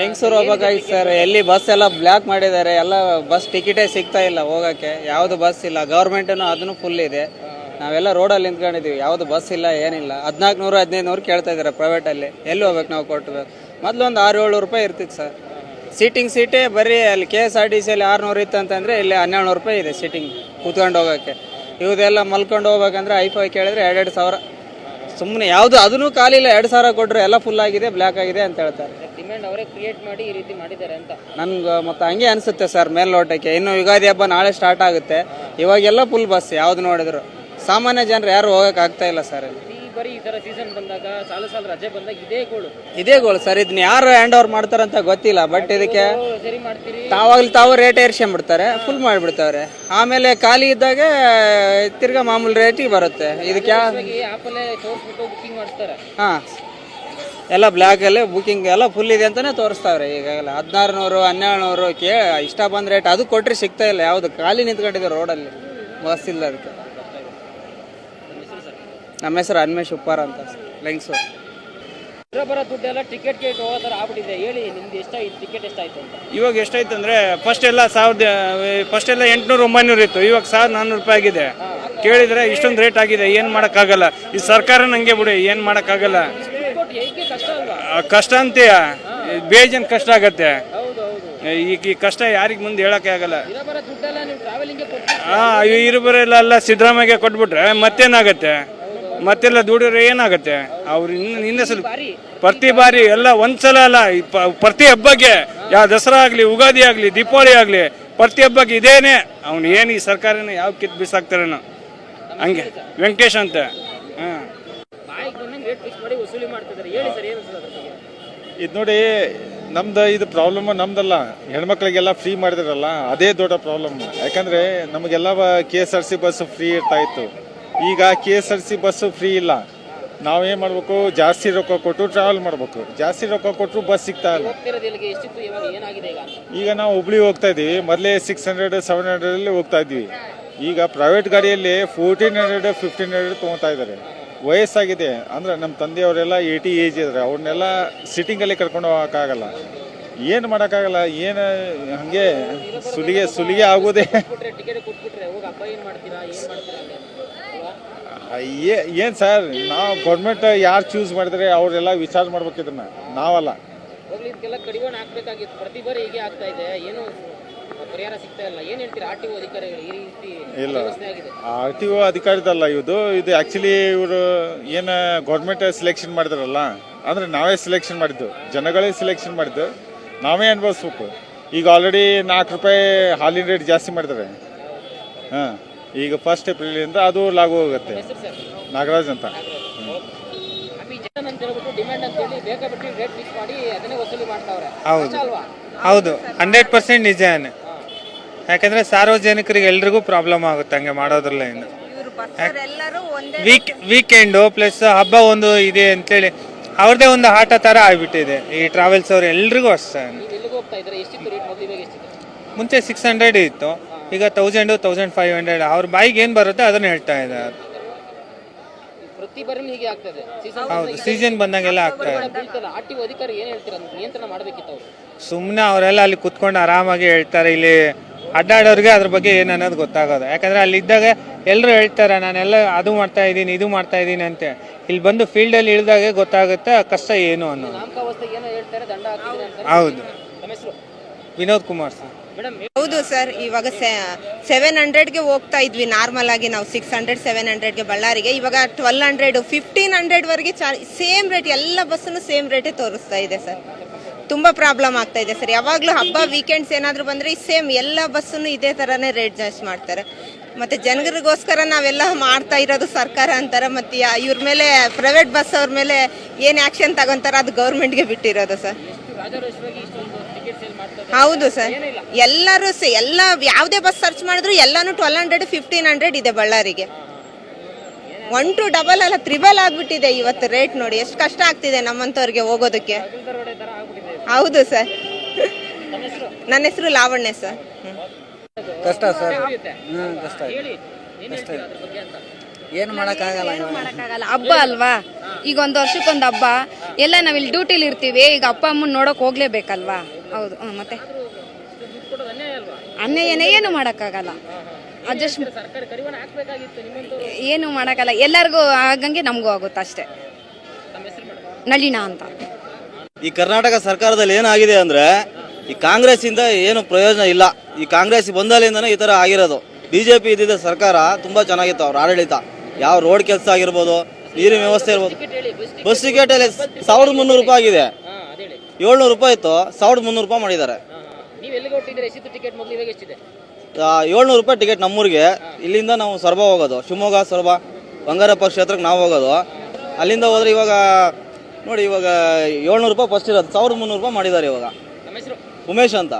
ಲಿಂಗ್ಸೂರ್ ಹೋಗ್ಬೇಕಾಗಿತ್ತು ಸರ್ ಎಲ್ಲಿ ಬಸ್ ಎಲ್ಲ ಬ್ಲಾಕ್ ಮಾಡಿದ್ದಾರೆ ಎಲ್ಲ ಬಸ್ ಟಿಕೆಟೇ ಸಿಗ್ತಾ ಇಲ್ಲ ಹೋಗಕ್ಕೆ. ಯಾವುದು ಬಸ್ ಇಲ್ಲ ಗೌರ್ಮೆಂಟನು ಅದನ್ನು ಫುಲ್ ಇದೆ. ನಾವೆಲ್ಲ ರೋಡಲ್ಲಿ ನಿಂತ್ಕೊಂಡಿದೀವಿ ಯಾವುದು ಬಸ್ ಇಲ್ಲ ಏನಿಲ್ಲ. ಹದಿನಾಲ್ಕು ನೂರು ಹದಿನೈದು ನೂರು ಕೇಳ್ತಾ ಇದ್ದಾರೆ ಪ್ರೈವೇಟಲ್ಲಿ ಎಲ್ಲಿ ಹೋಗ್ಬೇಕು ನಾವು ಕೊಟ್ಟಬೇಕು ಮೊದಲು ಒಂದು ಆರು ಏಳು ರೂಪಾಯಿ ಇರ್ತಿತ್ತು ಸರ್. ಸೀಟಿಂಗ್ ಸೀಟೇ ಬರೀ ಅಲ್ಲಿ ಕೆ ಎಸ್ ಆರ್ ಟಿ ಸಿಯಲ್ಲಿ ಆರುನೂರು ಇತ್ತು ಅಂತಂದರೆ ಇಲ್ಲಿ ಹನ್ನೆರಡು ನೂರು ರೂಪಾಯಿ ಇದೆ ಸೀಟಿಂಗ್ ಕೂತ್ಕೊಂಡು ಹೋಗೋಕ್ಕೆ. ಇವದೆಲ್ಲ ಮಲ್ಕೊಂಡು ಹೋಗ್ಬೇಕಂದ್ರೆ ಐಫೈ ಕೇಳಿದ್ರೆ ಎರಡೆರಡು ಸಾವಿರ. ಸುಮ್ಮನೆ ಯಾವುದು ಅದನ್ನು ಖಾಲಿ ಇಲ್ಲ ಎರಡು ಸಾವಿರ ಕೊಟ್ಟರೆ ಎಲ್ಲ ಫುಲ್ ಆಗಿದೆ ಬ್ಲ್ಯಾಕ್ ಆಗಿದೆ ಅಂತ ಹೇಳ್ತಾರೆ. ಡಿಮ್ಯಾಂಡ್ ಅವರೇ ಕ್ರಿಯೇಟ್ ಮಾಡಿ ಈ ರೀತಿ ಮಾಡಿದ್ದಾರೆ ಅಂತ. ನನ್ಗೆ ಮತ್ತೆ ಹಂಗೆ ಅನಿಸುತ್ತೆ ಸರ್ ಮೇಲ್ನೋಟಕ್ಕೆ. ಇನ್ನು ಯುಗಾದಿ ಹಬ್ಬ ನಾಳೆ ಸ್ಟಾರ್ಟ್ ಆಗುತ್ತೆ. ಇವಾಗೆಲ್ಲ ಫುಲ್ ಬಸ್ ಯಾವ್ದು ನೋಡಿದ್ರು. ಸಾಮಾನ್ಯ ಜನರು ಯಾರು ಹೋಗಕ್ಕೆ ಆಗ್ತಾ ಇಲ್ಲ ಸರ್ ಇಲ್ಲಿ. ಈ ಬರೀ ಈ ತರ ಸೀಸನ್ ಬಂದಾಗ ಸಾಲು ಸಾಲು ರಜೆ ಬಂದಾಗ ಇದೇ ಗೋಳು. ಇದೇ ಗೋಳು ಸರ್ ಇದನ್ನ ಯಾರು ಹ್ಯಾಂಡ್ ಓವರ್ ಮಾಡ್ತಾರಂತ ಗೊತ್ತಿಲ್ಲ ಬಟ್ ಇದಕ್ಕೆ ಸರಿ ಮಾಡ್ತೀರಿ. ತಾವಾಗ್ಲಿ ತಾವು ರೇಟ್ ಏರ್ಸ್ಕೊಂಡ್ಬಿಡ್ತಾರೆ ಫುಲ್ ಮಾಡಿಬಿಡ್ತಾವ್ರೆ. ಆಮೇಲೆ ಖಾಲಿ ಇದ್ದಾಗ ತಿರ್ಗಾ ಮಾಮೂಲಿ ರೇಟಿಗೆ ಬರುತ್ತೆ. ಇದಕ್ಕೆ ಯಾ ಈ ಆಪಲ್ಲೇ ತೋರಿಸ್ಬಿಟ್ಟು ಬುಕಿಂಗ್ ಮಾಡಿಸ್ತಾರೆ. ಹಾಂ. ಎಲ್ಲ ಬ್ಲ್ಯಾಕಲ್ಲಿ ಬುಕಿಂಗ್ ಎಲ್ಲ ಫುಲ್ ಇದೆ ಅಂತಾನೆ ತೋರಿಸ್ತಾವ್ರೆ. ಈಗಾಗಲೇ ಹದಿನಾರು ನೂರು ಹನ್ನೆರಡು ನೂರು ಕೇ ಇಷ್ಟ ಬಂದ ರೇಟ್ ಅದು ಕೊಟ್ಟರೆ ಸಿಗ್ತಾ ಇಲ್ಲ. ಯಾವುದು ಖಾಲಿ ನಿಂತ್ಕೊಂಡಿದೆ ರೋಡಲ್ಲಿ ಬಸ್ ಇಲ್ಲ ಅದಕ್ಕೆ. ನಮ್ಮ ಹೆಸರು ಅನ್ಮೇಶ್ ಉಪ್ಪಾರ ಅಂತ ಲೆಂಗ್ಸ್ ಇರೋ ಬರೋ ದುಡ್ಡೆಲ್ಲ ಟಿಕೆಟ್ಗೆ ಹೋಗೋ ಥರ ಆಗ್ಬಿಟ್ಟಿದೆ. ಹೇಳಿ ನಿಮ್ದು ಎಷ್ಟಾಯ್ತು? ಟಿಕೆಟ್ ಎಷ್ಟಾಯ್ತು ಅಂತ. ಇವಾಗ ಎಷ್ಟಾಯ್ತು ಅಂದ್ರೆ ಫಸ್ಟ್ ಎಲ್ಲ ಸಾವಿರದ ಫಸ್ಟ್ ಎಲ್ಲ ಎಂಟ್ನೂರು ಒಂಬೈನೂರು ಇತ್ತು. ಇವಾಗ ಸಾವಿರದ ನಾನ್ನೂರು ರೂಪಾಯಿ ಆಗಿದೆ. ಕೇಳಿದ್ರೆ ಇಷ್ಟೊಂದು ರೇಟ್ ಆಗಿದೆ. ಏನು ಮಾಡೋಕ್ಕಾಗಲ್ಲ. ಈ ಸರ್ಕಾರ ನಂಗೆ ಬಿಡಿ ಏನು ಮಾಡೋಕ್ಕಾಗಲ್ಲ. ಕಷ್ಟ ಅಂತೀಯ ಬೇಜನ್ ಕಷ್ಟ ಆಗತ್ತೆ. ಹೌದು ಹೌದು ಈಗ ಈ ಕಷ್ಟ ಯಾರಿಗೆ ಮುಂದೆ ಹೇಳಕ್ಕೆ ಆಗಲ್ಲ. ಹಾಂ ಇರುಬರೆಲ್ಲ ಸಿದ್ದರಾಮಯ್ಯ ಕೊಟ್ಬಿಟ್ರೆ ಮತ್ತೇನಾಗತ್ತೆ? ಮತ್ತೆಲ್ಲ ದುಡಿದ್ರೆ ಏನಾಗತ್ತೆ? ಅವ್ರು ಇನ್ನು ಸ್ವಲ್ಪ ಬಾರಿ ಪ್ರತಿ ಬಾರಿ ಎಲ್ಲ ಒಂದ್ಸಲ ಅಲ್ಲ ಪ್ರತಿ ಹಬ್ಬಕ್ಕೆ ಯಾವ ದಸರಾ ಆಗಲಿ, ಉಗಾದಿ ಆಗಲಿ, ದೀಪಾವಳಿ ಆಗಲಿ, ಪ್ರತಿ ಹಬ್ಬಕ್ಕೆ ಇದೇನೆ. ಅವ್ನು ಏನು ಈ ಸರ್ಕಾರನ ಯಾವ ಕಿತ್ ಬಿಸಾಕ್ತಾರೇನೋ. ಹಂಗೆ, ವೆಂಕಟೇಶ್ ಅಂತ. ಹಾಂ ಫಿಕ್ಸ್ ಮಾಡಿ ವಸೂಲಿ ಮಾಡ್ತಿದ್ದಾರೆ. ಹೇಳಿ ಸರ್ ಏನು ಇದು ನೋಡಿ ನಮ್ದು ಇದು ಪ್ರಾಬ್ಲಮ್ ನಮ್ದಲ್ಲ. ಹೆಣ್ಮಕ್ಳಿಗೆಲ್ಲ ಫ್ರೀ ಮಾಡಿದ್ರಲ್ಲ ಅದೇ ದೊಡ್ಡ ಪ್ರಾಬ್ಲಮ್ ಯಾಕಂದ್ರೆ ನಮಗೆಲ್ಲ K S R C bus free ಇರ್ತಾ ಇತ್ತು. ಈಗ K S R C bus free ಇಲ್ಲ. ನಾವೇನು ಮಾಡಬೇಕು? ಜಾಸ್ತಿ ರೊಕ್ಕ ಕೊಟ್ಟು ಟ್ರಾವೆಲ್ ಮಾಡಬೇಕು. ಜಾಸ್ತಿ ರೊಕ್ಕ ಕೊಟ್ಟರು ಬಸ್ ಸಿಗ್ತಾ ಇಲ್ಲ. ಈಗ? ಈಗ ನಾವು ಹುಬ್ಳಿ ಹೋಗ್ತಾ ಇದ್ದೀವಿ. ಮೊದಲೇ ಸಿಕ್ಸ್ ಹಂಡ್ರೆಡ್ ಸೆವೆನ್ ಹಂಡ್ರೆಡಲ್ಲಿ ಹೋಗ್ತಾ ಇದ್ವಿ ಈಗ ಪ್ರೈವೇಟ್ ಗಾಡಿಯಲ್ಲಿ ಫೋರ್ಟೀನ್ ಹಂಡ್ರೆಡ್ ಫಿಫ್ಟೀನ್ ಹಂಡ್ರೆಡ್ ತೊಗೊತಾ ಇದ್ದಾರೆ. ವಯಸ್ಸಾಗಿದೆ. ಅಂದ್ರೆ ನಮ್ಮ ತಂದೆಯವರೆಲ್ಲ ಏಯ್ಟಿ ಏಜ್ ಇದ್ದಾರೆ ಅವ್ರನ್ನೆಲ್ಲ ಸಿಟ್ಟಿಂಗಲ್ಲಿ ಕರ್ಕೊಂಡು ಹೋಗೋಕ್ಕಾಗಲ್ಲ. ಏನು ಮಾಡೋಕ್ಕಾಗಲ್ಲ? ಏನು ಹಾಗೆ ಸುಲಿಗೆ ಸುಲಿಗೆ ಆಗೋದೇ. ಏನು ಸರ್? ನಾವು ಗೌರ್ಮೆಂಟ್ ಯಾರು ಚೂಸ್ ಮಾಡಿದ್ರೆ ಅವರೆಲ್ಲ ವಿಚಾರ ಮಾಡ್ಬೇಕು ಇದೆ. ನಾವಲ್ಲ ಪರಿಹಾರ ಸಿಗ್ತಾ ಇಲ್ಲ. ಏನು ಹೇಳ್ತೀರಾ? ಆರ್ ಟಿ ಒ ಅಧಿಕಾರಿಗಳು ಈ ರೀತಿ ಇಲ್ಲ. ವ್ಯವಸ್ಥೆ ಆಗಿದೆ. ಆರ್ ಟಿ ಒ ಅಧಿಕಾರಿದಲ್ಲ ಇದು ಇದು ಆ್ಯಕ್ಚುಲಿ ಇವರು ಏನು ಗೌರ್ಮೆಂಟ್ ಸೆಲೆಕ್ಷನ್ ಮಾಡಿದ್ರಲ್ಲ ಅಂದರೆ ನಾವೇ ಸೆಲೆಕ್ಷನ್ ಮಾಡಿದ್ದು. ಜನಗಳೇ ಸೆಲೆಕ್ಷನ್ ಮಾಡಿದ್ದು. ನಾವೇ ಅನುಭವಿಸ್ಬೇಕು. ಈಗ ಆಲ್ರೆಡಿ ನಾಲ್ಕು ರೂಪಾಯಿ ಹಾಲಿನ ರೇಟ್ ಜಾಸ್ತಿ ಮಾಡಿದ್ದಾರೆ ಹಾಂ. ಈಗ ಫಸ್ಟ್ ಏಪ್ರಿಲಿಂದ ಅದು ಲಾಗು ಹೋಗುತ್ತೆ. ನಾಗರಾಜ್ ಅಂತ. ಅಭಿ ಜನ ಅಂತ ಹೇಳ್ಬಿಟ್ಟು ಅಂತ ಹೇಳಿ ಬೇಕಾಬಿಟ್ಟು ರೇಟ್ ಫಿಕ್ಸ್ ಮಾಡಿ ಅದನ್ನೇ ವಸೂಲಿ ಮಾಡ್ತಾವ್ರೆ. ಹೌದು. ಅಲ್ವಾ? ಹೌದು. ಹಂಡ್ರೆಡ್ ಪರ್ಸೆಂಟ್ ನಿಜಾನೆ. ಯಾಕಂದ್ರೆ ಸಾರ್ವಜನಿಕರಿಗೆ ಎಲ್ರಿಗೂ ಪ್ರಾಬ್ಲಮ್ ಆಗುತ್ತೆ ಹಂಗೆ ಮಾಡೋದ್ರಲ್ಲ ಇನ್ನು. ಎಲ್ಲರೂ ಒಂದೇ ವೀಕ್ ವೀಕೆಂಡು ಪ್ಲಸ್ ಹಬ್ಬ ಒಂದು ಇದೆ ಅಂತೇಳಿ ಅವ್ರದೇ ಒಂದು ಆಟ ಥರ ಆಗ್ಬಿಟ್ಟಿದೆ. ಈ ಟ್ರಾವೆಲ್ಸ್ ಅವ್ರು ಎಲ್ರಿಗೂ ಅಷ್ಟೇ. ಮುಂಚೆ ಸಿಕ್ಸ್ ಹಂಡ್ರೆಡ್ ಇತ್ತು ಈಗ ತೌಸಂಡು ತೌಸಂಡ್ ಫೈವ್ ಹಂಡ್ರೆಡ್ ಅವ್ರ ಬಾಯಿಗೆ ಏನು ಬರುತ್ತೆ ಅದನ್ನ ಹೇಳ್ತಾ ಇದ್ದಾರೆ. ಪ್ರತಿ ಬಾರಿನೂ ಹೀಗೆ ಆಗ್ತದೆ ಸೀಸನ್ ಹೌದು ಸೀಸನ್ ಬಂದಂಗೆಲ್ಲ ಆಗ್ತಾ ಇದೆ. ಸುಮ್ಮನೆ ಅವರೆಲ್ಲ ಅಲ್ಲಿ ಕುತ್ಕೊಂಡು ಆರಾಮಾಗಿ ಹೇಳ್ತಾರೆ ಇಲ್ಲಿ ಅಡ್ಡಾಡೋರಿಗೆ ಅದ್ರ ಬಗ್ಗೆ ಏನು ಅನ್ನೋದು ಗೊತ್ತಾಗೋದು. ಯಾಕಂದರೆ ಅಲ್ಲಿ ಇದ್ದಾಗ ಎಲ್ಲರೂ ಹೇಳ್ತಾರೆ ನಾನೆಲ್ಲ ಅದು ಮಾಡ್ತಾ ಇದ್ದೀನಿ ಇದು ಮಾಡ್ತಾ ಇದ್ದೀನಿ ಅಂತ. ಇಲ್ಲಿ ಬಂದು ಫೀಲ್ಡಲ್ಲಿ ಇಳಿದಾಗೆ ಗೊತ್ತಾಗುತ್ತೆ ಆ ಕಷ್ಟ ಏನು ಅನ್ನೋದು. ನಾಮಕಾವಸ್ಥೆಗೆ ಏನೋ ಹೇಳ್ತಾರೆ ದಂಡ ಹಾಕ್ತಿದ್ದೀನಿ ಅಂತ. ಹೌದು. ವಿನೋದ್ ಕುಮಾರ್ ಸರ್. ಮೇಡಮ್ ಹೌದು ಸರ್ ಇವಾಗ ಸೆವೆನ್ ಹಂಡ್ರೆಡ್ಗೆ ಹೋಗ್ತಾ ಇದ್ವಿ ನಾರ್ಮಲ್ ಆಗಿ ನಾವು ಸಿಕ್ಸ್ ಹಂಡ್ರೆಡ್ ಸೆವೆನ್ ಹಂಡ್ರೆಡ್ಗೆ ಬಳ್ಳಾರಿಗೆ. ಇವಾಗ ಟ್ವೆಲ್ ಹಂಡ್ರೆಡ್ ಫಿಫ್ಟೀನ್ ಹಂಡ್ರೆಡ್ವರೆಗೆ ಚಾರ್ಜ್ ಸೇಮ್ ರೇಟ್ ಎಲ್ಲ ಬಸ್ಸನ್ನು ಸೇಮ್ ರೇಟೇ ತೋರಿಸ್ತಾ ಇದೆ ಸರ್. ತುಂಬ ಪ್ರಾಬ್ಲಮ್ ಆಗ್ತಾ ಇದೆ ಸರ್. ಯಾವಾಗಲೂ ಹಬ್ಬ ವೀಕೆಂಡ್ಸ್ ಏನಾದರೂ ಬಂದರೆ ಸೇಮ್ ಎಲ್ಲ ಬಸ್ಸನ್ನು ಇದೇ ಥರನೇ ರೇಟ್ ಜಾಸ್ತಿ ಮಾಡ್ತಾರೆ. ಮತ್ತು ಜನಗಳಿಗೋಸ್ಕರ ನಾವೆಲ್ಲ ಮಾಡ್ತಾ ಇರೋದು ಸರ್ಕಾರ ಅಂತಾರೆ, ಮತ್ತು ಇವ್ರ ಮೇಲೆ ಪ್ರೈವೇಟ್ ಬಸ್ ಅವ್ರ ಮೇಲೆ ಏನು ಆ್ಯಕ್ಷನ್ ತಗೊಂತಾರೆ ಅದು ಗೌರ್ಮೆಂಟ್ಗೆ ಬಿಟ್ಟಿರೋದು ಸರ್. ಹೌದು ಸರ್. ಎಲ್ಲರೂ ಸ ಎಲ್ಲ ಯಾವುದೇ ಬಸ್ ಸರ್ಚ್ ಮಾಡಿದ್ರು ಎಲ್ಲಾನು ಟ್ವೆಲ್ ಹಂಡ್ರೆಡ್ ಫಿಫ್ಟೀನ್ ಹಂಡ್ರೆಡ್ ಇದೆ ಬಳ್ಳಾರಿಗೆ. ಒನ್ ಟು ಡಬಲ್ ಅಲ್ಲ ತ್ರಿಬಲ್ ಆಗ್ಬಿಟ್ಟಿದೆ ಇವತ್ತು ರೇಟ್ ನೋಡಿ. ಎಷ್ಟು ಕಷ್ಟ ಆಗ್ತಿದೆ ನಮ್ಮಂಥವ್ರಿಗೆ ಹೋಗೋದಕ್ಕೆ. ಹೌದು ಸರ್. ನನ್ನ ಹೆಸರು? ಲಾವಣ್ಯ ಸರ್. ಕಷ್ಟ ಸರ್. ಹ್ಞೂ ಕಷ್ಟ ಏನು ಹೇಳ್ತೀರಾ ಅದ್ರ ಬಗ್ಗೆ ಅಂತ? ಏನು ಮಾಡೋಕ್ಕಾಗಲ್ಲ ಏನು ಮಾಡಕ್ಕಾಗಲ್ಲ. ಹಬ್ಬ ಅಲ್ವಾ? ಈಗ ಒಂದು ವರ್ಷಕ್ಕೊಂದು ಹಬ್ಬ. ಎಲ್ಲ ನಾವಿಲ್ಲಿ ಡ್ಯೂಟಿಲಿ ಇರ್ತೀವಿ. ಈಗ ಅಪ್ಪ ಅಮ್ಮನ ನೋಡೋಕೆ ಹೋಗ್ಲೇಬೇಕಲ್ವಾ? ಹೌದು. ಹ್ಮ್, ಮತ್ತೆ? ಅನ್ನ ಅನ್ಯಾಯನೇ ಏನು ಮಾಡಕ್ಕಾಗಲ್ಲ. ಅಡ್ಜಸ್ಟ್ ಏನು ಮಾಡಕ್ಕಾಗಲ್ಲ. ಎಲ್ಲರಿಗೂ ಆಗಂಗೆ ನಮಗೂ ಆಗುತ್ತೆ ಅಷ್ಟೇ. ನಳಿನಾ ಅಂತ. ಈ ಕರ್ನಾಟಕ ಸರ್ಕಾರದಲ್ಲಿ ಏನಾಗಿದೆ ಅಂದರೆ ಈ ಕಾಂಗ್ರೆಸ್ಸಿಂದ ಏನು ಪ್ರಯೋಜನ ಇಲ್ಲ. ಈ ಕಾಂಗ್ರೆಸ್ ಬಂದಾಲಿಂದನೇ ಈ ಥರ ಆಗಿರೋದು. ಬಿ ಜೆ ಪಿ ಇದ್ದಿದ್ದ ಸರ್ಕಾರ ತುಂಬ ಚೆನ್ನಾಗಿತ್ತು ಅವ್ರ ಆಡಳಿತ. ಯಾವ ರೋಡ್ ಕೆಲಸ ಆಗಿರ್ಬೋದು ನೀರಿನ ವ್ಯವಸ್ಥೆ ಇರ್ಬೋದು. ಬಸ್ ಬಸ್ ಟಿಕೆಟ್ ಅಲ್ಲಿ ಸಾವಿರದ ಮುನ್ನೂರು ರೂಪಾಯಿ ಆಗಿದೆ. ಏಳ್ನೂರು ರೂಪಾಯಿ ಇತ್ತು ಸಾವಿರದ ಮುನ್ನೂರು ರೂಪಾಯಿ ಮಾಡಿದ್ದಾರೆ. ಏಳ್ನೂರು ರೂಪಾಯಿ ಟಿಕೆಟ್ ನಮ್ಮೂರಿಗೆ. ಇಲ್ಲಿಂದ ನಾವು ಸೊರಬ ಹೋಗೋದು. ಶಿವಮೊಗ್ಗ ಸೊರಬ ಬಂಗಾರಪ್ಪ ಕ್ಷೇತ್ರಕ್ಕೆ ನಾವು ಹೋಗೋದು. ಅಲ್ಲಿಂದ ಹೋದ್ರೆ ಇವಾಗ ನೋಡಿ ಇವಾಗ ಏಳ್ನೂರು ರೂಪಾಯಿ ಫಸ್ಟ್ ಇರೋದು ಸಾವಿರದ ಮುನ್ನೂರು ರೂಪಾಯಿ ಮಾಡಿದ್ದಾರೆ ಇವಾಗ. ಉಮೇಶ್ ಅಂತ.